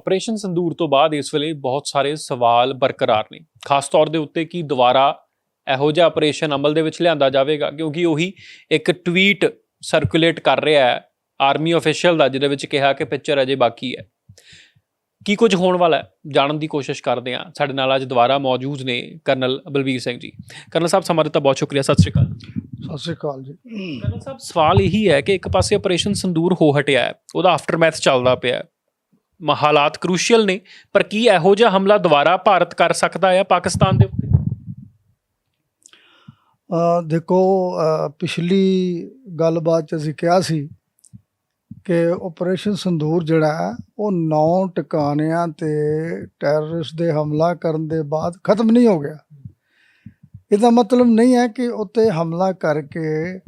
Operation ਸੰਦੂਰ ਤੋਂ ਬਾਅਦ ਇਸ ਵੇਲੇ ਬਹੁਤ ਸਾਰੇ ਸਵਾਲ ਬਰਕਰਾਰ ਨੇ। ਖਾਸ ਤੌਰ ਦੇ ਉੱਤੇ ਕੀ ਦੁਬਾਰਾ ਇਹੋ ਜਿਹਾ ਆਪਰੇਸ਼ਨ ਅਮਲ ਦੇ ਵਿੱਚ ਲਿਆਂਦਾ ਜਾਵੇਗਾ ਕਿਉਂਕਿ ਉਹੀ ਇੱਕ ਟਵੀਟ ਸਰਕੂਲੇਟ ਕਰ ਰਿਹਾ ਹੈ ਆਰਮੀ ਅਫੀਸ਼ੀਅਲ ਦਾ ਜਿਹਦੇ ਵਿੱਚ ਕਿਹਾ ਕਿ ਪਿਕਚਰ ਅਜੇ ਬਾਕੀ ਹੈ। ਕੀ ਕੁਝ ਹੋਣ ਵਾਲਾ ਹੈ? ਜਾਣਨ ਦੀ ਕੋਸ਼ਿਸ਼ ਕਰਦੇ ਹਾਂ। ਸਾਡੇ ਨਾਲ ਅੱਜ ਦੁਬਾਰਾ ਮੌਜੂਦ ਨੇ ਕਰਨਲ ਬਲਬੀਰ ਸਿੰਘ ਜੀ। ਕਰਨਲ ਸਾਹਿਬ ਸਮਾਂ ਦਿੱਤਾ ਬਹੁਤ ਸ਼ੁਕਰੀਆ। ਸਤਿ ਸ਼੍ਰੀ ਅਕਾਲ ਸਤਿ ਸ਼੍ਰੀ ਅਕਾਲ ਜੀ। ਕਰਨਲ ਸਾਹਿਬ ਸਵਾਲ ਇਹੀ ਹੈ ਕਿ ਇੱਕ ਪਾਸੇ ਆਪਰੇਸ਼ਨ ਸੰਦੂਰ ਹੋ ਹਟਿਆ ਹੈ ਉਹਦਾ ਆਫਟਰਮੈਥ ਚੱਲਦਾ ਪਿਆ ਹਾਲਾਤ ਕ੍ਰੂਸ਼ੀਅਲ ਨੇ, ਪਰ ਕੀ ਇਹੋ ਜਿਹਾ ਹਮਲਾ ਦੁਬਾਰਾ ਭਾਰਤ ਕਰ ਸਕਦਾ ਹੈ ਪਾਕਿਸਤਾਨ ਦੇ ਉੱਤੇ? ਦੇਖੋ ਪਿਛਲੀ ਗੱਲਬਾਤ ਚ ਅਸੀਂ ਕਿਹਾ ਸੀ ਕਿ ਆਪਰੇਸ਼ਨ ਸੰਦੂਰ ਜਿਹੜਾ ਹੈ, ਉਹ ਨੌ ਟਿਕਾਣਿਆਂ ਤੇ ਟੈਰਰਿਸਟ ਦੇ ਹਮਲਾ ਕਰਨ ਦੇ ਬਾਅਦ ਖਤਮ ਨਹੀਂ ਹੋ ਗਿਆ। ਇਹਦਾ ਮਤਲਬ ਨਹੀਂ ਹੈ ਕਿ ਉੱਤੇ ਹਮਲਾ ਕਰਕੇ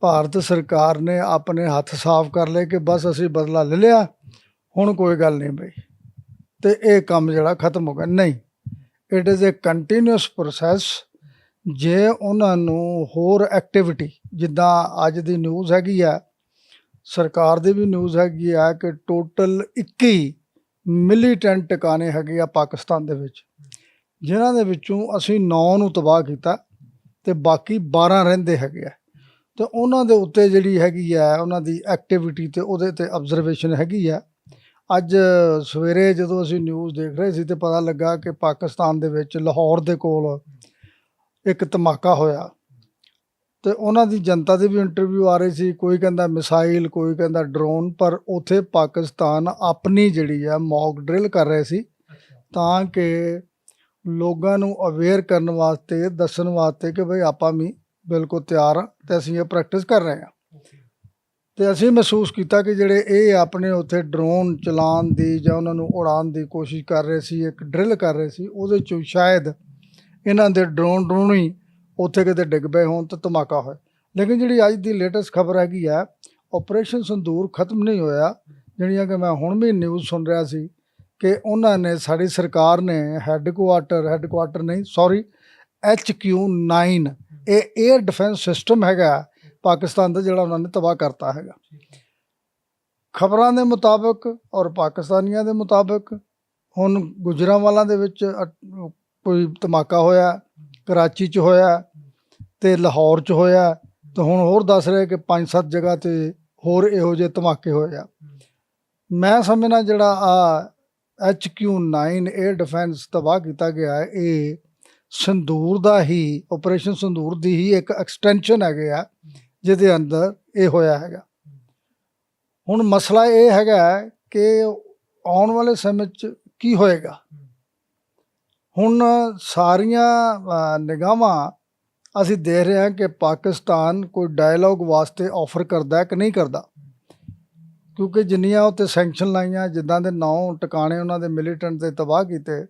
ਭਾਰਤ ਸਰਕਾਰ ਨੇ ਆਪਣੇ ਹੱਥ ਸਾਫ਼ ਕਰ ਲਏ ਕਿ ਬਸ ਅਸੀਂ ਬਦਲਾ ਲੈ ਲਿਆ। ਹੁਣ ਕੋਈ ਗੱਲ ਨਹੀਂ ਬਈ। ਤੇ ਇਹ ਕੰਮ ਜਿਹੜਾ ਖਤਮ ਹੋ ਗਿਆ। ਨਹੀਂ it is a continuous process ਜੇ ਉਹਨਾਂ ਨੂੰ ਹੋਰ ਐਕਟੀਵਿਟੀ ਜਿੱਦਾਂ ਅੱਜ ਦੀ ਨਿਊਜ਼ ਹੈਗੀ ਆ, ਸਰਕਾਰ ਦੀ ਵੀ ਨਿਊਜ਼ ਹੈਗੀ ਆ ਕਿ ਟੋਟਲ 21 ਮਿਲੀਟੈਂਟ ਟਿਕਾਣੇ ਹੈਗੇ ਆ ਪਾਕਿਸਤਾਨ ਦੇ ਵਿੱਚ। ਜਿਨ੍ਹਾਂ ਦੇ ਵਿੱਚੋਂ ਅਸੀਂ 9 ਨੂੰ ਤਬਾਹ ਕੀਤਾ ਤੇ ਬਾਕੀ 12 ਰਹਿੰਦੇ ਹੈਗੇ ਆ। ਤੇ ਉਹਨਾਂ ਦੇ ਉੱਤੇ ਜਿਹੜੀ ਹੈਗੀ ਆ, ਉਹਨਾਂ ਦੀ ਐਕਟੀਵਿਟੀ ਤੇ ਉਹਦੇ ਤੇ ਆਬਜ਼ਰਵੇਸ਼ਨ ਹੈਗੀ ਆ। ਅੱਜ ਸਵੇਰੇ ਜਦੋਂ ਅਸੀਂ ਨਿਊਜ਼ ਦੇਖ ਰਹੇ ਸੀ ਤੇ ਪਤਾ ਲੱਗਾ ਕਿ ਪਾਕਿਸਤਾਨ ਦੇ ਵਿੱਚ ਲਾਹੌਰ ਦੇ ਕੋਲ ਇੱਕ ਧਮਾਕਾ ਹੋਇਆ। ਤੇ ਉਹਨਾਂ ਦੀ ਜਨਤਾ ਦੀ ਵੀ ਇੰਟਰਵਿਊ ਆ ਰਹੀ ਸੀ, ਕੋਈ ਕਹਿੰਦਾ ਮਿਸਾਈਲ, ਕੋਈ ਕਹਿੰਦਾ ਡਰੋਨ ਪਰ ਉਥੇ ਪਾਕਿਸਤਾਨ ਆਪਣੀ ਜਿਹੜੀ ਆ ਮੌਕ ਡਰਿਲ ਕਰ ਰਹੇ ਸੀ ਤਾਂ ਕਿ ਲੋਕਾਂ ਨੂੰ ਅਵੇਅਰ ਕਰਨ ਵਾਸਤੇ, ਦੱਸਣ ਵਾਸਤੇ ਕਿ ਭਈ ਆਪਾਂ ਵੀ ਬਿਲਕੁਲ ਤਿਆਰ ਆ ਤੇ ਅਸੀਂ ਇਹ ਪ੍ਰੈਕਟਿਸ ਕਰ ਰਹੇ ਹਾਂ ਤੇ ਅਸੀਂ ਮਹਿਸੂਸ ਕੀਤਾ ਕਿ ਜਿਹੜੇ ਇਹ ਆਪਣੇ ਉੱਥੇ ਡਰੋਨ ਚਲਾਉਣ ਦੀ ਜਾਂ ਉਹਨਾਂ ਨੂੰ ਉਡਾਉਣ ਦੀ ਕੋਸ਼ਿਸ਼ ਕਰ ਰਹੇ ਸੀ, ਇੱਕ ਡਰਿਲ ਕਰ ਰਹੇ ਸੀ, ਉਹਦੇ ਚੋਂ ਸ਼ਾਇਦ ਇਹਨਾਂ ਦੇ ਡਰੋਨ ਡਰੋਨ ਹੀ ਉੱਥੇ ਕਿਤੇ ਡਿੱਗ ਪਏ ਹੋਣ ਤਾਂ ਧਮਾਕਾ ਹੋਇਆ। ਲੇਕਿਨ ਜਿਹੜੀ ਅੱਜ ਦੀ ਲੇਟੈਸਟ ਖਬਰ ਹੈਗੀ ਆ ਆਪਰੇਸ਼ਨ ਸੰਦੂਰ ਖਤਮ ਨਹੀਂ ਹੋਇਆ, ਜਿਹੜੀਆਂ ਕਿ ਮੈਂ ਹੁਣ ਵੀ ਨਿਊਜ਼ ਸੁਣ ਰਿਹਾ ਸੀ ਕਿ ਉਹਨਾਂ ਨੇ, ਸਾਡੀ ਸਰਕਾਰ ਨੇ ਹੈੱਡਕੁਆਟਰ ਹੈੱਡਕੁਆਟਰ ਨਹੀਂ ਸੌਰੀ HQ9 ਇਹ 에ਅਰ ਡਿਫੈਂਸ ਸਿਸਟਮ ਹੈਗਾ ਪਾਕਿਸਤਾਨ ਦਾ ਜਿਹੜਾ ਉਹਨਾਂ ਨੇ ਤਬਾਹ ਕਰਤਾ ਹੈਗਾ। ਖਬਰਾਂ ਦੇ ਮੁਤਾਬਕ ਔਰ ਪਾਕਿਸਤਾਨੀਆਂ ਦੇ ਮੁਤਾਬਕ ਹੁਣ ਗੁਜਰਾਂਵਾਲਾ ਦੇ ਵਿੱਚ ਅ- ਕੋਈ ਧਮਾਕਾ ਹੋਇਆ, ਕਰਾਚੀ 'ਚ ਹੋਇਆ ਤੇ ਲਾਹੌਰ 'ਚ ਹੋਇਆ ਤੇ ਹੁਣ ਹੋਰ ਦੱਸ ਰਹੇ ਕਿ ਪੰਜ ਸੱਤ ਜਗ੍ਹਾ ਤੇ ਹੋਰ ਇਹੋ ਜਿਹੇ ਧਮਾਕੇ ਹੋਏ ਆ। ਮੈਂ ਸਮਝਣਾ ਜਿਹੜਾ ਆ HQ9 에ਅਰ ਡਿਫੈਂਸ ਤਬਾਹ ਕੀਤਾ ਗਿਆ ਇਹ ਸੰਦੂਰ ਦਾ ਹੀ ਆਪਰੇਸ਼ਨ ਸੰਦੂਰ ਦੀ ਹੀ ਇੱਕ ਐਕਸਟੈਂਸ਼ਨ ਹੈਗੇ ਆ। ਜਿਹਦੇ ਅੰਦਰ ਇਹ ਹੋਇਆ ਹੈਗਾ। ਹੁਣ ਮਸਲਾ ਇਹ ਹੈਗਾ ਕਿ ਆਉਣ ਵਾਲੇ ਸਮੇਂ 'ਚ ਕੀ ਹੋਏਗਾ? ਹੁਣ ਸਾਰੀਆਂ ਨਿਗਾਹਾਂ ਅਸੀਂ ਦੇਖ ਰਹੇ ਹਾਂ ਕਿ ਪਾਕਿਸਤਾਨ ਕੋਈ ਡਾਇਲੌਗ ਵਾਸਤੇ ਆਫਰ ਕਰਦਾ ਹੈ ਕਿ ਨਹੀਂ ਕਰਦਾ? ਕਿਉਂਕਿ ਜਿੰਨੀਆਂ ਉੱਤੇ ਸੈਂਕਸ਼ਨ ਲਾਈਆਂ, ਜਿੱਦਾਂ ਦੇ ਨੌ ਟਿਕਾਣੇ ਉਹਨਾਂ ਦੇ ਮਿਲੀਟੈਂਟ ਦੇ ਤਬਾਹ ਕੀਤੇ,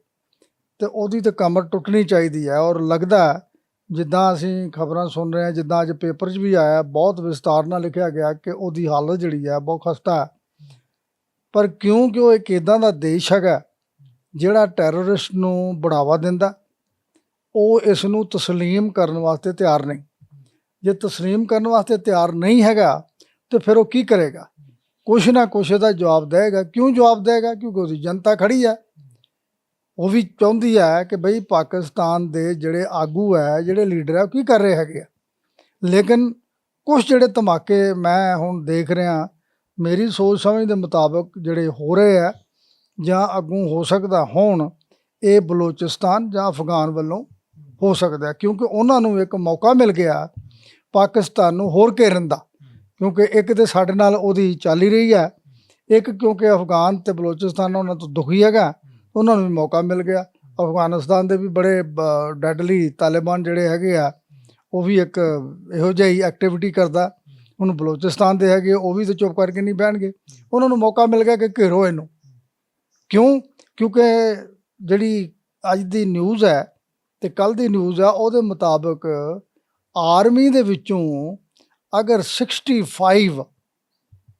ਤੇ ਉਹਦੀ ਤਾਂ ਕਮਰ ਟੁੱਟਣੀ ਚਾਹੀਦੀ ਹੈ ਔਰ ਲੱਗਦਾ ਜਿੱਦਾਂ ਅਸੀਂ ਖਬਰਾਂ ਸੁਣ ਰਹੇ ਹਾਂ ਜਿੱਦਾਂ ਅੱਜ ਪੇਪਰ 'ਚ ਵੀ ਆਇਆ ਬਹੁਤ ਵਿਸਤਾਰ ਨਾਲ ਲਿਖਿਆ ਗਿਆ ਕਿ ਉਹਦੀ ਹਾਲਤ ਜਿਹੜੀ ਹੈ ਬਹੁਤ ਖਸਤਾ ਹੈ ਪਰ ਕਿਉਂਕਿ ਉਹ ਇੱਕ ਇਦਾਂ ਦਾ ਦੇਸ਼ ਹੈਗਾ ਜਿਹੜਾ ਟੈਰਰਿਸਟ ਨੂੰ ਬੜਾਵਾ ਦਿੰਦਾ ਉਹ ਇਸ ਨੂੰ تسلیم ਕਰਨ ਵਾਸਤੇ ਤਿਆਰ ਨਹੀਂ ਜੇ تسلیم ਕਰਨ ਵਾਸਤੇ ਤਿਆਰ ਨਹੀਂ ਹੈਗਾ ਤੇ ਫਿਰ ਉਹ ਕੀ ਕਰੇਗਾ ਕੁਛ ਨਾ ਕੁਛ ਇਹਦਾ ਜਵਾਬ ਦੇਗਾ ਕਿਉਂ ਜਵਾਬ ਦੇਗਾ ਕਿਉਂਕਿ ਉਹਦੀ ਜਨਤਾ ਖੜੀ ਹੈ ਉਹ ਵੀ ਚਾਹੁੰਦੀ ਹੈ ਕਿ ਬਈ ਪਾਕਿਸਤਾਨ ਦੇ ਜਿਹੜੇ ਆਗੂ ਹੈ, ਜਿਹੜੇ ਲੀਡਰ ਹੈ, ਉਹ ਕੀ ਕਰ ਰਹੇ ਹੈਗੇ ਆ। ਲੇਕਿਨ ਕੁਝ ਜਿਹੜੇ ਧਮਾਕੇ ਮੈਂ ਹੁਣ ਦੇਖ ਰਿਹਾ, ਮੇਰੀ ਸੋਚ ਸਮਝ ਦੇ ਮੁਤਾਬਕ ਜਿਹੜੇ ਹੋ ਰਹੇ ਆ ਜਾਂ ਅੱਗੋਂ ਹੋ ਸਕਦਾ ਹੋਣ, ਇਹ ਬਲੋਚਿਸਤਾਨ ਜਾਂ ਅਫਗਾਨ ਵੱਲੋਂ ਹੋ ਸਕਦਾ ਕਿਉਂਕਿ ਉਹਨਾਂ ਨੂੰ ਇੱਕ ਮੌਕਾ ਮਿਲ ਗਿਆ ਪਾਕਿਸਤਾਨ ਨੂੰ ਹੋਰ ਘੇਰਨ ਦਾ। ਕਿਉਂਕਿ ਇੱਕ ਤੇ ਸਾਡੇ ਨਾਲ ਉਹਦੀ ਚੱਲ ਹੀ ਰਹੀ ਹੈ, ਇੱਕ ਕਿਉਂਕਿ ਅਫਗਾਨ ਤੇ ਬਲੋਚਿਸਤਾਨ ਉਹਨਾਂ ਤੋਂ ਦੁਖੀ ਹੈਗਾ ਉਹਨਾਂ ਨੂੰ ਵੀ ਮੌਕਾ ਮਿਲ ਗਿਆ। ਅਫਗਾਨਿਸਤਾਨ ਦੇ ਵੀ ਬੜੇ ਡੈਡਲੀ ਤਾਲਿਬਾਨ ਜਿਹੜੇ ਹੈਗੇ ਆ, ਉਹ ਵੀ ਇੱਕ ਇਹੋ ਜਿਹੀ ਐਕਟੀਵਿਟੀ ਕਰਦਾ। ਹੁਣ ਬਲੋਚਿਸਤਾਨ ਦੇ ਹੈਗੇ, ਉਹ ਵੀ ਤੇ ਚੁੱਪ ਕਰਕੇ ਨਹੀਂ ਬਹਿਣਗੇ। ਉਹਨਾਂ ਨੂੰ ਮੌਕਾ ਮਿਲ ਗਿਆ ਕਿ ਘੇਰੋ ਇਹਨੂੰ। ਕਿਉਂ? ਕਿਉਂਕਿ ਜਿਹੜੀ ਅੱਜ ਦੀ ਨਿਊਜ਼ ਹੈ ਤੇ ਕੱਲ ਦੀ ਨਿਊਜ਼ ਆ, ਉਹਦੇ ਮੁਤਾਬਕ ਆਰਮੀ ਦੇ ਵਿੱਚੋਂ ਅਗਰ 65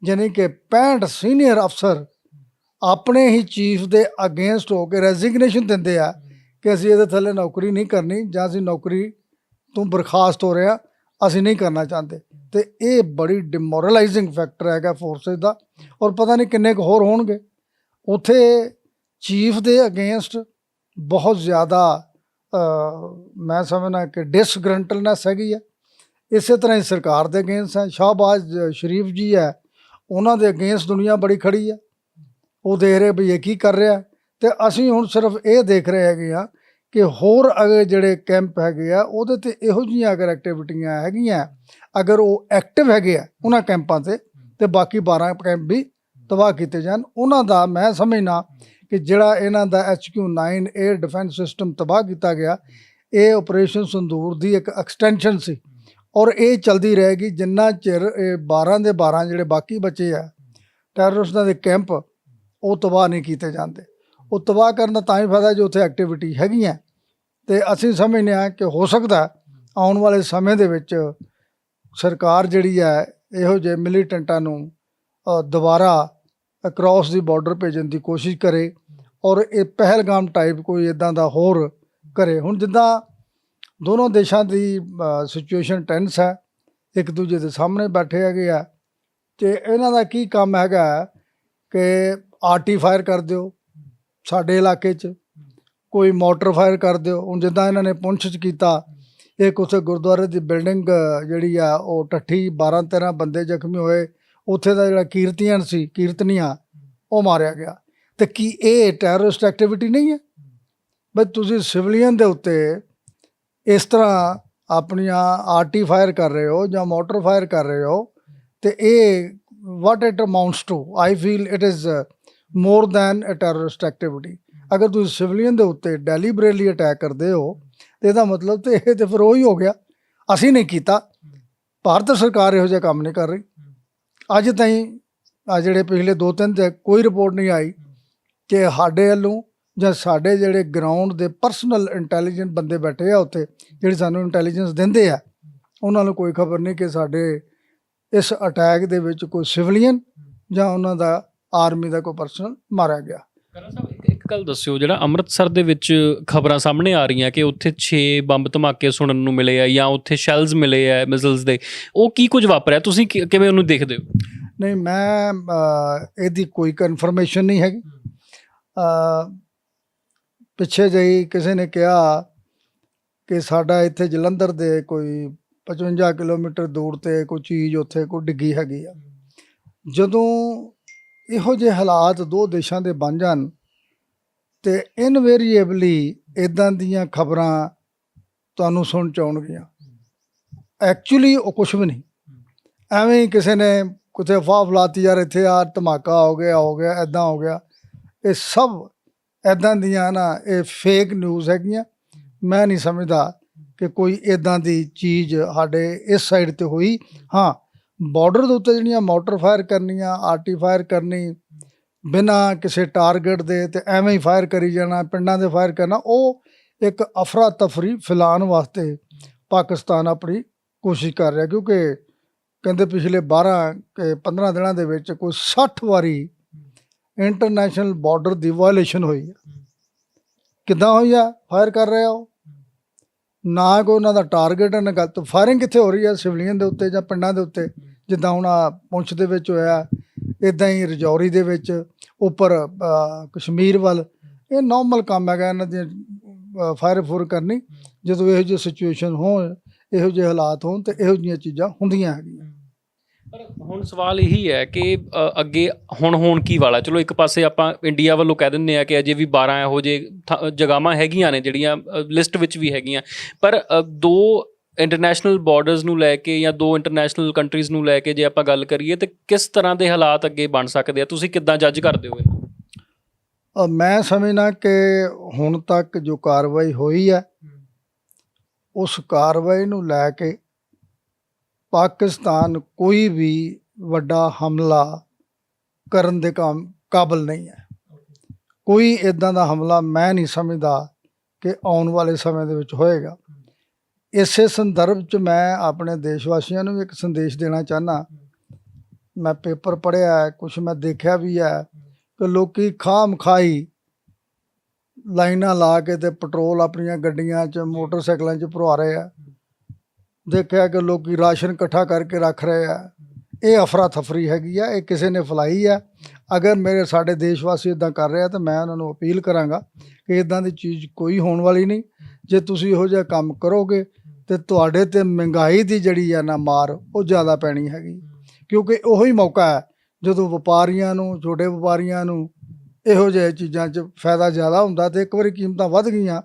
ਯਾਨੀ ਕਿ 65 ਸੀਨੀਅਰ ਅਫਸਰ ਆਪਣੇ ਹੀ ਚੀਫ ਦੇ ਅਗੇਂਸਟ ਹੋ ਕੇ ਰੈਜ਼ਿਗਨੇਸ਼ਨ ਦਿੰਦੇ ਆ ਕਿ ਅਸੀਂ ਇਹਦੇ ਥੱਲੇ ਨੌਕਰੀ ਨਹੀਂ ਕਰਨੀ ਜਾਂ ਅਸੀਂ ਨੌਕਰੀ ਤੋਂ ਬਰਖਾਸਤ ਹੋ ਰਹੇ ਰਿਹਾ ਅਸੀਂ ਨਹੀਂ ਕਰਨਾ ਚਾਹੁੰਦੇ। ਤੇ ਇਹ ਬੜੀ ਡਿਮੋਰਲਾਈਜ਼ਿੰਗ ਫੈਕਟਰ ਹੈਗਾ ਫੋਰਸਸ ਦਾ ਔਰ ਪਤਾ ਨਹੀਂ ਕਿੰਨੇ ਕੁ ਹੋਰ ਹੋਣਗੇ। ਉਥੇ ਚੀਫ ਦੇ ਅਗੇਂਸਟ ਬਹੁਤ ਜ਼ਿਆਦਾ ਮੈਂ ਸਮਝਣਾ ਕਿ ਡਿਸਗਰੰਟਲਨੈਸ ਹੈਗੀ ਆ। ਇਸੇ ਤਰ੍ਹਾਂ ਹੀ ਸਰਕਾਰ ਦੇ ਅਗੇਂਸਟ ਹੈ, ਸ਼ਾਹਬਾਜ਼ ਸ਼ਰੀਫ ਜੀ ਹੈ, ਉਹਨਾਂ ਦੇ ਅਗੇਂਸਟ ਦੁਨੀਆ ਬੜੀ ਖੜੀ ਹੈ ਉਹ ਦੇਖ ਰਹੇ ਵੀ ਇਹ ਕੀ ਕਰ ਰਿਹਾ। ਤੇ ਅਸੀਂ ਹੁਣ ਸਿਰਫ ਇਹ ਦੇਖ ਰਹੇ ਹੈਗੇ ਆ ਕਿ ਹੋਰ ਅਗਰ ਜਿਹੜੇ ਕੈਂਪ ਹੈਗੇ ਆ, ਉਹਦੇ ਤੇ ਇਹੋ ਜਿਹੀਆਂ ਅਗਰ ਐਕਟੀਵਿਟੀਆਂ ਹੈਗੀਆਂ, ਅਗਰ ਉਹ ਐਕਟਿਵ ਹੈਗੇ ਆ ਉਹਨਾਂ ਕੈਂਪਾਂ ਤੇ ਤੇ ਬਾਕੀ 12 ਕੈਂਪ ਵੀ ਤਬਾਹ ਕੀਤੇ ਜਾਣ। ਉਹਨਾਂ ਦਾ ਮੈਂ ਸਮਝਣਾ ਕਿ ਜਿਹੜਾ ਇਹਨਾਂ ਦਾ HQ9 에ਅਰ ਡਿਫੈਂਸ ਸਿਸਟਮ ਤਬਾਹ ਕੀਤਾ ਗਿਆ, ਇਹ ਆਪਰੇਸ਼ਨ ਸੰਦੂਰ ਦੀ ਇੱਕ ਐਕਸਟੈਂਸ਼ਨ ਸੀ। ਔਰ ਇਹ ਚਲਦੀ ਰਹੇਗੀ ਜਿੰਨਾ ਚਿਰ ਇਹ 12 ਦੇ 12 ਜਿਹੜੇ ਬਾਕੀ ਬਚੇ ਆ ਟੈਰਰਿਸਟਾਂ ਦੇ ਕੈਂਪ ਉਹ ਤਬਾਹ ਨਹੀਂ ਕੀਤੇ ਜਾਂਦੇ। ਉਹ ਤਬਾਹ ਕਰਨ ਦਾ ਤਾਂ ਹੀ ਫਾਇਦਾ ਜੋ ਉੱਥੇ ਐਕਟੀਵਿਟੀ ਹੈਗੀਆਂ ਤੇ ਅਸੀਂ ਸਮਝਦੇ ਹਾਂ ਕਿ ਹੋ ਸਕਦਾ ਆਉਣ ਵਾਲੇ ਸਮੇਂ ਦੇ ਵਿੱਚ ਸਰਕਾਰ ਜਿਹੜੀ ਹੈ, ਇਹੋ ਜਿਹੇ ਮਿਲੀਟੈਂਟਾਂ ਨੂੰ ਦੁਬਾਰਾ ਅਕ੍ਰੋਸ ਦੀ ਬਾਰਡਰ ਭੇਜਣ ਦੀ ਕੋਸ਼ਿਸ਼ ਕਰੇ ਔਰ ਇਹ ਪਹਿਲਗਾਮ ਟਾਈਪ ਕੋਈ ਇਦਾਂ ਦਾ ਹੋਰ ਕਰੇ। ਹੁਣ ਜਿੱਦਾਂ ਦੋਨੋਂ ਦੇਸ਼ਾਂ ਦੀ ਸਿਚੁਏਸ਼ਨ ਟੈਂਸ ਹੈ, ਇੱਕ ਦੂਜੇ ਦੇ ਸਾਹਮਣੇ ਬੈਠੇ ਹੈਗੇ ਆ। ਤੇ ਇਹਨਾਂ ਦਾ ਕੀ ਕੰਮ ਹੈਗਾ ਕਿ ਆਰਟੀ ਫਾਇਰ ਕਰ ਦਿਓ ਸਾਡੇ ਇਲਾਕੇ 'ਚ। ਕੋਈ ਮੋਟਰ ਫਾਇਰ ਕਰ ਦਿਓ। ਹੁਣ ਜਿੱਦਾਂ ਇਹਨਾਂ ਨੇ ਪੁੰਛ 'ਚ ਕੀਤਾ ਇੱਕ ਉਸੇ ਗੁਰਦੁਆਰੇ ਦੀ ਬਿਲਡਿੰਗ ਜਿਹੜੀ ਆ, ਉਹ ਟੱਠੀ 12 13 ਬੰਦੇ ਜ਼ਖਮੀ ਹੋਏ। ਉੱਥੇ ਦਾ ਜਿਹੜਾ ਕੀਰਤੀਆਂ ਸੀ, ਕੀਰਤਨੀਆਂ, ਉਹ ਮਾਰਿਆ ਗਿਆ। ਤੇ ਕੀ ਇਹ ਟੈਰਰਿਸਟ ਐਕਟੀਵਿਟੀ ਨਹੀਂ ਹੈ? ਬਈ ਤੁਸੀਂ ਸਿਵਲੀਅਨ ਦੇ ਉੱਤੇ ਇਸ ਤਰ੍ਹਾਂ ਆਪਣੀਆਂ ਆਰਟੀ ਫਾਇਰ ਕਰ ਰਹੇ ਹੋ ਜਾਂ ਮੋਟਰ ਫਾਇਰ ਕਰ ਰਹੇ ਹੋ, ਤੇ ਇਹ what it amounts to I feel it is more than a terrorist activity. ਅਗਰ ਤੁਸੀਂ ਸਿਵਲੀਅਨ ਦੇ ਉੱਤੇ ਡੈਲੀਬਰੇਟਲੀ ਅਟੈਕ ਕਰਦੇ ਹੋ, ਤੇ ਇਹਦਾ ਮਤਲਬ ਤੇ ਇਹ ਤੇ ਫਿਰ ਉਹੀ ਹੋ ਗਿਆ। ਅਸੀਂ ਨਹੀਂ ਕੀਤਾ। ਭਾਰਤ ਸਰਕਾਰ ਇਹੋ ਜਿਹਾ ਕੰਮ ਨਹੀਂ ਕਰ ਰਹੀ। ਅੱਜ ਤਾਈਂ, ਆ ਜਿਹੜੇ ਪਿਛਲੇ 2-3 ਤੇ ਕੋਈ ਰਿਪੋਰਟ ਨਹੀਂ ਆਈ ਕਿ ਸਾਡੇ ਵੱਲੋਂ ਜਾਂ ਸਾਡੇ ਜਿਹੜੇ ਗਰਾਊਂਡ ਦੇ ਪਰਸਨਲ ਇੰਟੈਲੀਜੈਂਟ ਬੰਦੇ ਬੈਠੇ ਆ ਉੱਥੇ, ਜਿਹੜੇ ਸਾਨੂੰ ਇੰਟੈਲੀਜੈਂਸ ਦਿੰਦੇ ਆ, ਉਹਨਾਂ ਨੂੰ ਕੋਈ ਖਬਰ ਨਹੀਂ ਕਿ ਸਾਡੇ ਇਸ ਅਟੈਕ ਦੇ ਵਿੱਚ ਕੋਈ ਸਿਵਲੀਅਨ ਜਾਂ ਉਹਨਾਂ ਦਾ ਆਰਮੀ ਦਾ ਕੋਈ ਪਰਸਨਲ ਮਾਰਿਆ ਗਿਆ। ਕਰਾਂ ਸਾਹਿਬ ਇੱਕ- ਇੱਕ ਗੱਲ ਦੱਸਿਓ ਜਿਹੜਾ ਅੰਮ੍ਰਿਤਸਰ ਦੇ ਵਿੱਚ ਖਬਰਾਂ ਸਾਹਮਣੇ ਆ ਰਹੀਆਂ ਕਿ ਉੱਥੇ 6 ਬੰਬ ਧਮਾਕੇ ਸੁਣਨ ਨੂੰ ਮਿਲੇ ਆ ਜਾਂ ਉੱਥੇ ਸ਼ੈਲਸ ਮਿਲੇ ਆ ਮਿਜ਼ਲਸ ਦੇ ਉਹ ਕੀ ਕੁਝ ਵਾਪਰਿਆ? ਤੁਸੀਂ ਕਿ- ਕਿਵੇਂ ਉਹਨੂੰ ਦੇਖਦੇ ਹੋ? ਨਹੀਂ ਮੈਂ ਇਹਦੀ ਕੋਈ ਕਨਫਰਮੇਸ਼ਨ ਨਹੀਂ ਹੈਗੀ। ਅ, ਪਿੱਛੇ ਜਿਹੀ ਕਿਸੇ ਨੇ ਕਿਹਾ ਕਿ ਸਾਡਾ ਇੱਥੇ ਜਲੰਧਰ ਦੇ ਕੋਈ 55 ਕਿਲੋਮੀਟਰ ਦੂਰ ਤੇ ਕੋਈ ਚੀਜ਼ ਉੱਥੇ ਕੋਈ ਡਿੱਗੀ ਹੈਗੀ ਆ। ਜਦੋਂ ਇਹੋ ਜਿਹੇ ਹਾਲਾਤ ਦੋ ਦੇਸ਼ਾਂ ਦੇ ਬਣ ਜਾਣ ਤੇ ਇਨਵੇਰੀਏਬਲੀ ਇਦਾਂ ਦੀਆਂ ਖਬਰਾਂ ਤੁਹਾਨੂੰ ਸੁਣ ਚ ਆਉਣਗੀਆਂ। ਐਕਚੁਅਲੀ ਉਹ ਕੁਝ ਵੀ ਨਹੀਂ। ਐਵੇਂ ਹੀ ਕਿਸੇ ਨੇ ਕਿਤੇ ਅਫਵਾਹ ਫਲਾਤੀ ਯਾਰ ਇੱਥੇ ਆ, ਧਮਾਕਾ ਹੋ ਗਿਆ ਹੋ ਗਿਆ ਐਦਾਂ ਹੋ ਗਿਆ। ਇਹ ਸਭ ਐਦਾਂ ਦੀਆਂ ਨਾ, ਇਹ ਫੇਕ ਨਿਊਜ਼ ਹੈਗੀਆਂ। ਮੈਂ ਨਹੀਂ ਸਮਝਦਾ ਕਿ ਕੋਈ ਇਦਾਂ ਦੀ ਚੀਜ਼ ਸਾਡੇ ਇਸ ਸਾਈਡ ਤੇ ਹੋਈ। ਹਾਂ ਬਾਰਡਰ ਦੇ ਉੱਤੇ ਜਿਹੜੀਆਂ ਮੋਟਰ ਫਾਇਰ ਕਰਨੀਆਂ ਆਰਟੀ ਫਾਇਰ ਕਰਨੀ, ਬਿਨਾਂ ਕਿਸੇ ਟਾਰਗੇਟ ਦੇ ਤੇ ਐਵੇਂ ਹੀ ਫਾਇਰ ਕਰੀ ਜਾਣਾ, ਪਿੰਡਾਂ ਦੇ ਫਾਇਰ ਕਰਨਾ, ਉਹ ਇੱਕ ਅਫਰਾ ਤਫਰੀ ਫੈਲਾਉਣ ਵਾਸਤੇ ਪਾਕਿਸਤਾਨ ਆਪਣੀ ਕੋਸ਼ਿਸ਼ ਕਰ ਰਿਹਾ, ਕਿਉਂਕਿ ਕਹਿੰਦੇ ਪਿਛਲੇ 12 ਕਿ 15 ਦਿਨਾਂ ਦੇ ਵਿੱਚ ਕੋਈ 60 ਵਾਰੀ ਇੰਟਰਨੈਸ਼ਨਲ ਬਾਰਡਰ ਦੀ ਵਾਇਲੇਸ਼ਨ ਹੋਈ ਹੈ ਕਿੱਦਾਂ ਹੋਈ ਆ? ਫਾਇਰ ਕਰ ਰਹੇ ਹੋ ਨਾ ਕੋਈ ਉਹਨਾਂ ਦਾ ਟਾਰਗੇਟ ਹੈ, ਨਾ ਗਲਤ। ਫਾਇਰਿੰਗ ਕਿੱਥੇ ਹੋ ਰਹੀ ਹੈ? ਸਿਵਲੀਅਨ ਦੇ ਉੱਤੇ ਜਾਂ ਪਿੰਡਾਂ ਦੇ ਉੱਤੇ? ਜਿੱਦਾਂ ਹੁਣ ਆ ਪੁੰਛ ਦੇ ਵਿੱਚ ਹੋਇਆ ਇਦਾਂ ਹੀ ਰਜੌਰੀ ਦੇ ਵਿੱਚ, ਉੱਪਰ ਕਸ਼ਮੀਰ ਵੱਲ। ਇਹ ਨਾਰਮਲ ਕੰਮ ਹੈਗਾ, ਇਹਨਾਂ ਦੀ ਫਾਇਰ ਫੋਰ ਕਰਨੀ। ਜਦੋਂ ਇਹੋ ਜਿਹੀ ਸਿਚੁਏਸ਼ਨ ਹੋਣ, ਇਹੋ ਜਿਹੇ ਹਾਲਾਤ ਹੋਣ ਤੇ ਇਹੋ ਜਿਹੀਆਂ ਚੀਜ਼ਾਂ ਹੁੰਦੀਆਂ ਹੈਗੀਆਂ। ਪਰ ਹੁਣ ਸਵਾਲ ਇਹੀ ਹੈ ਕਿ ਅ, ਅੱਗੇ ਹੁਣ ਹੋਣ ਕੀ ਵਾਲਾ? ਚਲੋ ਇੱਕ ਪਾਸੇ ਆਪਾਂ ਇੰਡੀਆ ਵੱਲੋਂ ਕਹਿ ਦਿੰਦੇ ਆ ਕਿ ਅਜੇ ਵੀ 12 ਇਹੋ ਜਿਹੇ ਥਾਂ- ਜਗ੍ਹਾਵਾਂ ਹੈਗੀਆਂ ਨੇ ਜਿਹੜੀਆਂ ਲਿਸਟ ਵਿੱਚ ਵੀ ਹੈਗੀਆਂ। ਪਰ ਅ, ਦੋ ਇੰਟਰਨੈਸ਼ਨਲ ਬਾਰਡਰਸ ਨੂੰ ਲੈ ਕੇ ਜਾਂ ਦੋ ਇੰਟਰਨੈਸ਼ਨਲ ਕੰਟਰੀਜ਼ ਨੂੰ ਲੈ ਕੇ ਜੇ ਆਪਾਂ ਗੱਲ ਕਰੀਏ ਤੇ ਕਿਸ ਤਰ੍ਹਾਂ ਦੇ ਹਾਲਾਤ ਅੱਗੇ ਬਣ ਸਕਦੇ ਆ? ਤੁਸੀਂ ਕਿੱਦਾਂ ਜੱਜ ਕਰਦੇ ਹੋ ਇਹ? ਅ, ਮੈਂ ਸਮਝਣਾ ਕਿ ਹੁਣ ਤੱਕ ਜੋ ਕਾਰਵਾਈ ਹੋਈ ਹੈ। ਉਸ ਕਾਰਵਾਈ ਨੂੰ ਲੈ ਕੇ ਪਾਕਿਸਤਾਨ ਕੋਈ ਵੀ ਵੱਡਾ ਹਮਲਾ ਕਰਨ ਦੇ ਕੰਮ, ਕਾਬਲ ਨਹੀਂ ਹੈ। ਕੋਈ ਇਦਾਂ ਦਾ ਹਮਲਾ ਮੈਂ ਨਹੀਂ ਸਮਝਦਾ ਕਿ ਆਉਣ ਵਾਲੇ ਸਮੇਂ ਦੇ ਵਿੱਚ ਹੋਏਗਾ। ਇਸੇ ਸੰਦਰਭ 'ਚ ਮੈਂ ਆਪਣੇ ਦੇਸ਼ ਵਾਸੀਆਂ ਨੂੰ ਵੀ ਇੱਕ ਸੰਦੇਸ਼ ਦੇਣਾ ਚਾਹਨਾ ਮੈਂ ਪੇਪਰ ਪੜ੍ਹਿਆ ਹੈ ਕੁਝ ਮੈਂ ਦੇਖਿਆ ਵੀ ਹੈ ਕਿ ਲੋਕੀ ਖਾਮ ਖਾਈ ਲਾਈਨਾਂ ਲਾ ਕੇ ਤੇ ਪੈਟਰੋਲ ਆਪਣੀਆਂ ਗੱਡੀਆਂ 'ਚ, ਮੋਟਰਸਾਈਕਲਾਂ 'ਚ ਭਰਵਾ ਰਹੇ ਆ। ਦੇਖਿਆ ਕਿ ਲੋਕੀ ਰਾਸ਼ਨ ਇਕੱਠਾ ਕਰਕੇ ਰੱਖ ਰਹੇ ਆ। ਇਹ ਅਫਰਾ ਤਫਰੀ ਹੈਗੀ ਆ, ਇਹ ਕਿਸੇ ਨੇ ਫਲਾਈ ਆ। ਅਗਰ ਮੇਰੇ, ਸਾਡੇ ਦੇਸ਼ ਵਾਸੀ ਇਦਾਂ ਕਰ ਰਿਹਾ ਤਾਂ ਮੈਂ ਉਹਨਾਂ ਨੂੰ ਅਪੀਲ ਕਰਾਂਗਾ ਕਿ ਇਦਾਂ ਦੀ ਚੀਜ਼ ਕੋਈ ਹੋਣ ਵਾਲੀ ਨਹੀਂ। ਜੇ ਤੁਸੀਂ ਇਹੋ ਜਿਹਾ ਕੰਮ ਕਰੋਗੇ ਤੇ ਤੁਹਾਡੇ ਤੇ ਮਹਿੰਗਾਈ ਦੀ ਜਿਹੜੀ ਆ ਨਾ ਮਾਰ, ਉਹ ਜ਼ਿਆਦਾ ਪੈਣੀ ਹੈਗੀ। ਕਿਉਂਕਿ ਉਹੀ ਮੌਕਾ ਹੈ, ਜਦੋਂ ਵਪਾਰੀਆਂ ਨੂੰ, ਛੋਟੇ ਵਪਾਰੀਆਂ ਨੂੰ ਇਹੋ ਜਿਹੇ ਚੀਜ਼ਾਂ 'ਚ ਫਾਇਦਾ ਜ਼ਿਆਦਾ ਹੁੰਦਾ ਤੇ ਇੱਕ ਵਾਰੀ ਕੀਮਤਾਂ ਵੱਧ ਗਈਆਂ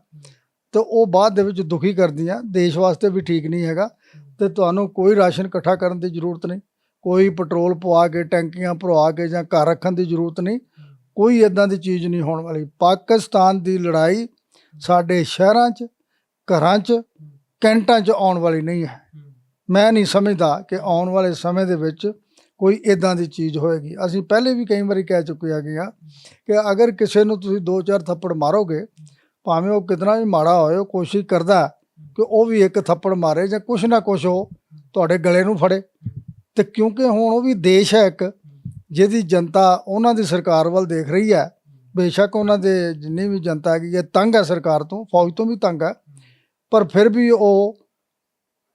ਤੇ ਉਹ ਬਾਅਦ ਦੇ ਵਿੱਚ ਦੁਖੀ ਕਰਦੀਆਂ, ਦੇਸ਼ ਵਾਸਤੇ ਵੀ ਠੀਕ ਨਹੀਂ ਹੈਗਾ ਤੇ ਤੁਹਾਨੂੰ ਕੋਈ ਰਾਸ਼ਨ ਇਕੱਠਾ ਕਰਨ ਦੀ ਜ਼ਰੂਰਤ ਨਹੀਂ, ਕੋਈ ਪੈਟਰੋਲ ਪਵਾ ਕੇ, ਟੈਂਕੀਆਂ ਭਰਵਾ ਕੇ ਜਾਂ ਘਰ ਰੱਖਣ ਦੀ ਜ਼ਰੂਰਤ ਨਹੀਂ, ਕੋਈ ਇਦਾਂ ਦੀ ਚੀਜ਼ ਨਹੀਂ ਹੋਣ ਵਾਲੀ। ਪਾਕਿਸਤਾਨ ਦੀ ਲੜਾਈ ਸਾਡੇ ਸ਼ਹਿਰਾਂ 'ਚ, ਘਰਾਂ 'ਚ, ਕੈਂਟਾਂ 'ਚ ਆਉਣ ਵਾਲੀ ਨਹੀਂ ਹੈ। ਮੈਂ ਨਹੀਂ ਸਮਝਦਾ ਕਿ ਆਉਣ ਵਾਲੇ ਸਮੇਂ ਦੇ ਵਿੱਚ ਕੋਈ ਇਦਾਂ ਦੀ ਚੀਜ਼ ਹੋਏਗੀ। ਅਸੀਂ ਪਹਿਲੇ ਵੀ ਕਈ ਵਾਰੀ ਕਹਿ ਚੁੱਕੇ ਹੈਗੇ ਆ ਕਿ ਅਗਰ ਕਿਸੇ ਨੂੰ ਤੁਸੀਂ ਦੋ ਚਾਰ ਥੱਪੜ ਮਾਰੋਗੇ ਭਾਵੇਂ ਉਹ ਕਿਤਨਾ ਵੀ ਮਾੜਾ ਹੋਏ, ਉਹ ਕੋਸ਼ਿਸ਼ ਕਰਦਾ ਕਿ ਉਹ ਵੀ ਇੱਕ ਥੱਪੜ ਮਾਰੇ ਜਾਂ ਕੁਛ ਨਾ ਕੁਛ ਉਹ ਤੁਹਾਡੇ ਗਲੇ ਨੂੰ ਫੜੇ। ਤੇ ਕਿਉਂਕਿ ਹੁਣ ਉਹ ਵੀ ਦੇਸ਼ ਹੈ ਇੱਕ, ਜਿਹਦੀ ਜਨਤਾ ਉਹਨਾਂ ਦੀ ਸਰਕਾਰ ਵੱਲ ਦੇਖ ਰਹੀ ਹੈ, ਬੇਸ਼ੱਕ ਉਹਨਾਂ ਦੇ ਜਿੰਨੀ ਵੀ ਜਨਤਾ ਹੈਗੀ ਹੈ, ਤੰਗ ਹੈ ਸਰਕਾਰ ਤੋਂ, ਫੌਜ ਤੋਂ ਵੀ ਤੰਗ ਹੈ। ਪਰ ਫਿਰ ਵੀ ਉਹ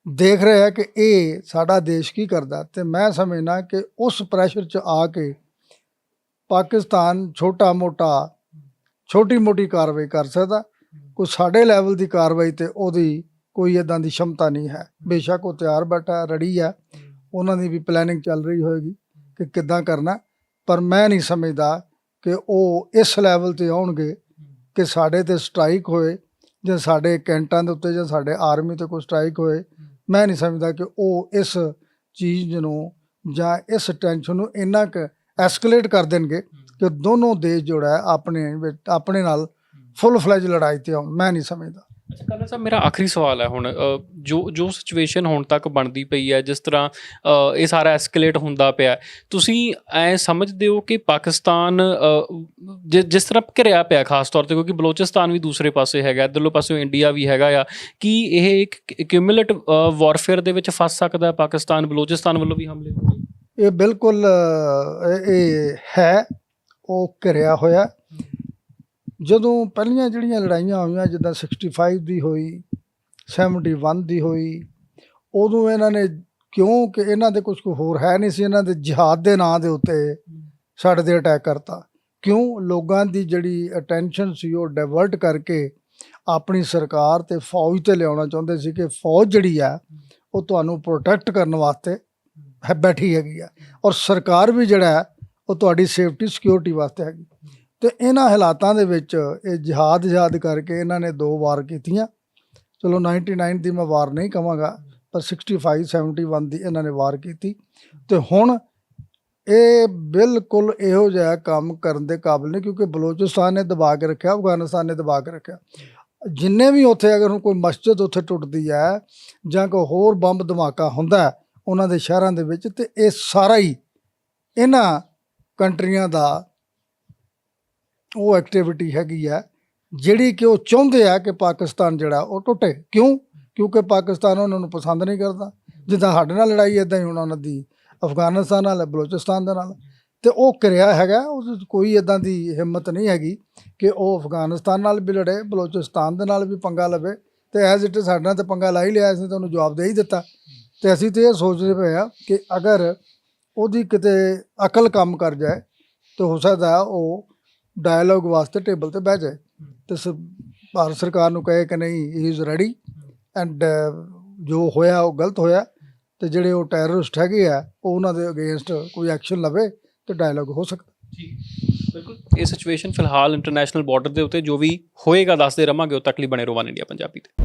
ਦੇਖ ਰਿਹਾ ਹੈ ਕਿ ਇਹ ਸਾਡਾ ਦੇਸ਼ ਕੀ ਕਰਦਾ। ਤੇ ਮੈਂ ਸਮਝਣਾ ਕਿ ਉਸ ਪ੍ਰੈਸ਼ਰ 'ਚ ਆ ਕੇ ਪਾਕਿਸਤਾਨ ਛੋਟਾ ਮੋਟਾ ਛੋਟੀ ਮੋਟੀ ਕਾਰਵਾਈ ਕਰ ਸਕਦਾ। ਕੋਈ ਸਾਡੇ ਲੈਵਲ ਦੀ ਕਾਰਵਾਈ ਤੇ ਉਹਦੀ ਕੋਈ ਇਦਾਂ ਦੀ ਸ਼ਮਤਾ ਨਹੀਂ ਹੈ। ਬੇਸ਼ੱਕ ਉਹ ਤਿਆਰ ਬੈਠਾ, ਰੜੀ ਹੈ। ਉਹਨਾਂ ਦੀ ਵੀ ਪਲੈਨਿੰਗ ਚੱਲ ਰਹੀ ਹੋਏਗੀ ਕਿ ਕਿੱਦਾਂ ਕਰਨਾ। ਪਰ ਮੈਂ ਨਹੀਂ ਸਮਝਦਾ ਕਿ ਉਹ ਇਸ ਲੈਵਲ ਤੇ ਆਉਣਗੇ ਕਿ ਸਾਡੇ ਤੇ ਸਟ੍ਰਾਈਕ ਹੋਏ ਜਾਂ ਸਾਡੇ ਕੈਂਟਾਂ ਦੇ ਉੱਤੇ ਜਾਂ ਸਾਡੇ ਆਰਮੀ ਤੇ ਕੋਈ ਸਟ੍ਰਾਈਕ ਹੋਏ। ਮੈਂ ਨਹੀਂ ਸਮਝਦਾ ਕਿ ਉਹ ਇਸ ਚੀਜ਼ ਨੂੰ ਜਾਂ ਇਸ ਟੈਨਸ਼ਨ ਨੂੰ ਇੰਨਾ ਕੁ ਐਸਕੇਲੇਟ ਕਰ ਦੇਣਗੇ। ਕਿ ਦੋਨੋਂ ਦੇਸ਼ ਜਿਹੜਾ ਹੈ ਆਪਣੇ ਵਿੱਚ ਆਪਣੇ ਨਾਲ ਫੁੱਲ ਫਲੈਜ ਲੜਾਈ ਤੇ ਆਉਣ ਮੈਂ ਨਹੀਂ ਸਮਝਦਾ। ਅੱਛਾ ਕਾਲਾ ਸਾਹਿਬ ਮੇਰਾ ਆਖਰੀ ਸਵਾਲ ਹੈ ਹੁਣ ਅ, ਜੋ ਜੋ ਸਿਚੁਏਸ਼ਨ ਹੁਣ ਤੱਕ ਬਣਦੀ ਪਈ ਹੈ ਜਿਸ ਤਰ੍ਹਾਂ ਅ, ਇਹ ਸਾਰਾ ਐਸਕੇਲੇਟ ਹੁੰਦਾ ਪਿਆ ਹੈ, ਤੁਸੀਂ ਐ ਸਮਝਦੇ ਹੋ ਕਿ ਪਾਕਿਸਤਾਨ ਅ, ਜਿ- ਜਿਸ ਤਰ੍ਹਾਂ ਘਿਰਿਆ ਪਿਆ ਖਾਸ ਤੌਰ ਤੇ ਕਿਉਂਕਿ ਬਲੋਚਿਸਤਾਨ ਵੀ ਦੂਸਰੇ ਪਾਸੇ ਹੈਗਾ ਇਧਰਲੇ ਪਾਸੇ ਇੰਡੀਆ ਵੀ ਹੈਗਾ ਆ ਕਿ ਇਹ ਇੱਕ ਕਿਊਮੂਲੇਟ ਵਾਰਫੇਅਰ ਦੇ ਵਿੱਚ ਫਸ ਸਕਦਾ ਹੈ ਪਾਕਿਸਤਾਨ ਬਲੋਚਿਸਤਾਨ ਵੱਲੋਂ ਵੀ ਹਮਲੇ ਹੋਣਗੇ ਇਹ ਬਿਲਕੁਲ ਅ, ਇਹ ਇਹ ਹੈ। ਉਹ ਘਿਰਿਆ ਹੋਇਆ ਜਦੋਂ ਪਹਿਲੀਆਂ ਜਿਹੜੀਆਂ ਲੜਾਈਆਂ ਹੋਈਆਂ, ਜਿੱਦਾਂ 65 ਦੀ ਹੋਈ 71 ਦੀ ਹੋਈ, ਉਦੋਂ ਇਹਨਾਂ ਨੇ ਕਿਉਂਕਿ ਇਹਨਾਂ ਦੇ ਕੁਝ ਹੋਰ ਹੈ ਨਹੀਂ ਸੀ, ਇਹਨਾਂ ਦੇ ਜਿਹਾਦ ਦੇ ਨਾਂ ਦੇ ਉੱਤੇ ਸਾਡੇ ਤੇ ਅਟੈਕ ਕਰਤਾ। ਕਿਉਂ? ਲੋਕਾਂ ਦੀ ਜਿਹੜੀ ਅਟੈਂਸ਼ਨ ਸੀ, ਉਹ ਡਾਇਵਰਟ ਕਰਕੇ ਆਪਣੀ ਸਰਕਾਰ ਤੇ ਫੌਜ ਤੇ ਲਿਆਉਣਾ ਚਾਹੁੰਦੇ ਸੀ ਕਿ ਫੌਜ ਜਿਹੜੀ ਆ ਉਹ ਤੁਹਾਨੂੰ ਪ੍ਰੋਟੈਕਟ ਕਰਨ ਵਾਸਤੇ ਹੈ ਬੈਠੀ ਹੈਗੀ ਆ ਔਰ ਸਰਕਾਰ ਵੀ ਜਿਹੜਾ ਉਹ ਤੁਹਾਡੀ ਸੇਫਟੀ, ਸਿਕਿਉਰਿਟੀ ਵਾਸਤੇ ਹੈਗੀ। ਤੇ ਇਹਨਾਂ ਹਾਲਾਤਾਂ ਦੇ ਵਿੱਚ ਇਹ ਜਿਹਾਦ ਜਿਹਾਦ ਕਰਕੇ ਇਹਨਾਂ ਨੇ ਦੋ ਵਾਰ ਕੀਤੀਆਂ। ਚਲੋ 99 ਦੀ ਮੈਂ ਵਾਰ ਨਹੀਂ ਕਹਾਂਗਾ ਪਰ 65 71 ਦੀ ਇਹਨਾਂ ਨੇ ਵਾਰ ਕੀਤੀ। ਤੇ ਹੁਣ ਇਹ ਬਿਲਕੁਲ ਇਹੋ ਜਿਹਾ ਕੰਮ ਕਰਨ ਦੇ ਕਾਬਿਲ ਨਹੀਂ ਕਿਉਂਕਿ ਬਲੋਚਿਸਤਾਨ ਨੇ ਦਬਾ ਕੇ ਰੱਖਿਆ, ਅਫਗਾਨਿਸਤਾਨ ਨੇ ਦਬਾ ਕੇ ਰੱਖਿਆ। ਜਿੰਨੇ ਵੀ ਉੱਥੇ ਅਗਰ ਹੁਣ ਕੋਈ ਮਸਜਿਦ ਉੱਥੇ ਟੁੱਟਦੀ ਹੈ, ਜਾਂ ਕੋਈ ਹੋਰ ਬੰਬ ਧਮਾਕਾ ਹੁੰਦਾ ਉਹਨਾਂ ਦੇ ਸ਼ਹਿਰਾਂ ਦੇ ਵਿੱਚ, ਤੇ ਇਹ ਸਾਰਾ ਹੀ ਇਹਨਾਂ ਕੰਟਰੀਆਂ ਦਾ ਉਹ ਐਕਟੀਵਿਟੀ ਹੈਗੀ ਆ ਜਿਹੜੀ ਕਿ ਉਹ ਚਾਹੁੰਦੇ ਆ ਕਿ ਪਾਕਿਸਤਾਨ ਜਿਹੜਾ ਉਹ ਟੁੱਟੇ। ਕਿਉਂ? ਕਿਉਂਕਿ ਪਾਕਿਸਤਾਨ ਉਹਨਾਂ ਨੂੰ ਪਸੰਦ ਨਹੀਂ ਕਰਦਾ। ਜਿੱਦਾਂ ਸਾਡੇ ਨਾਲ ਲੜਾਈ ਇਦਾਂ ਹੀ ਹੁਣ ਉਹਨਾਂ ਦੀ, ਅਫਗਾਨਿਸਤਾਨ ਨਾਲ, ਬਲੋਚਿਸਤਾਨ ਦੇ ਨਾਲ। ਤੇ ਉਹ ਕਰਿਆ ਹੈਗਾ ਉਹ ਵਿੱਚ ਕੋਈ ਇਦਾਂ ਦੀ ਹਿੰਮਤ ਨਹੀਂ ਹੈਗੀ ਕਿ ਉਹ ਅਫਗਾਨਿਸਤਾਨ ਨਾਲ ਵੀ ਲੜੇ, ਬਲੋਚਿਸਤਾਨ ਦੇ ਨਾਲ ਵੀ ਪੰਗਾ ਲਵੇ। ਤੇ ਐਜ਼ ਇਟ ਸਾਡੇ ਨਾਲ ਤੇ ਪੰਗਾ ਲਾ ਹੀ ਲਿਆ, ਅਸੀਂ ਤੁਹਾਨੂੰ ਜਵਾਬ ਦੇ ਹੀ ਦਿੱਤਾ। ਤੇ ਅਸੀਂ ਤੇ ਇਹ ਸੋਚਦੇ ਪਏ ਆ ਕਿ ਅਗਰ ਉਹਦੀ ਕਿਤੇ ਅਕਲ ਕੰਮ ਕਰ ਜਾਏ ਤਾਂ ਹੋ ਸਕਦਾ ਉਹ ਡਾਇਲੋਗ ਵਾਸਤੇ ਟੇਬਲ ਤੇ ਬਹਿ ਜਾਏ। ਤੇ ਸ- ਭਾਰਤ ਸਰਕਾਰ ਨੂੰ ਕਹੇ ਕਿ ਨਹੀਂ ਹੀ ਇਜ਼ ਰੈਡੀ ਐਂਡ ਜੋ ਹੋਇਆ ਉਹ ਗਲਤ ਹੋਇਆ ਤੇ ਜਿਹੜੇ ਉਹ ਟੈਰਰਿਸਟ ਹੈਗੇ ਆ, ਉਹ ਉਹਨਾਂ ਦੇ ਅਗੇਂਸਟ ਕੋਈ ਐਕਸ਼ਨ ਲਵੇ ਤੇ ਡਾਇਲੋਗ ਹੋ ਸਕਦਾ। ਜੀ ਬਿਲਕੁਲ। ਇਹ ਸਿਚੁਏਸ਼ਨ ਫਿਲਹਾਲ ਇੰਟਰਨੈਸ਼ਨਲ ਬਾਰਡਰ ਦੇ ਉੱਤੇ ਜੋ ਵੀ ਹੋਏਗਾ, ਦੱਸਦੇ ਰਵਾਂਗੇ, ਉਹ ਤੱਕ ਲਈ ਬਣੇ ਰਹੋ ਵਨ ਇੰਡੀਆ ਪੰਜਾਬੀ ਤੇ।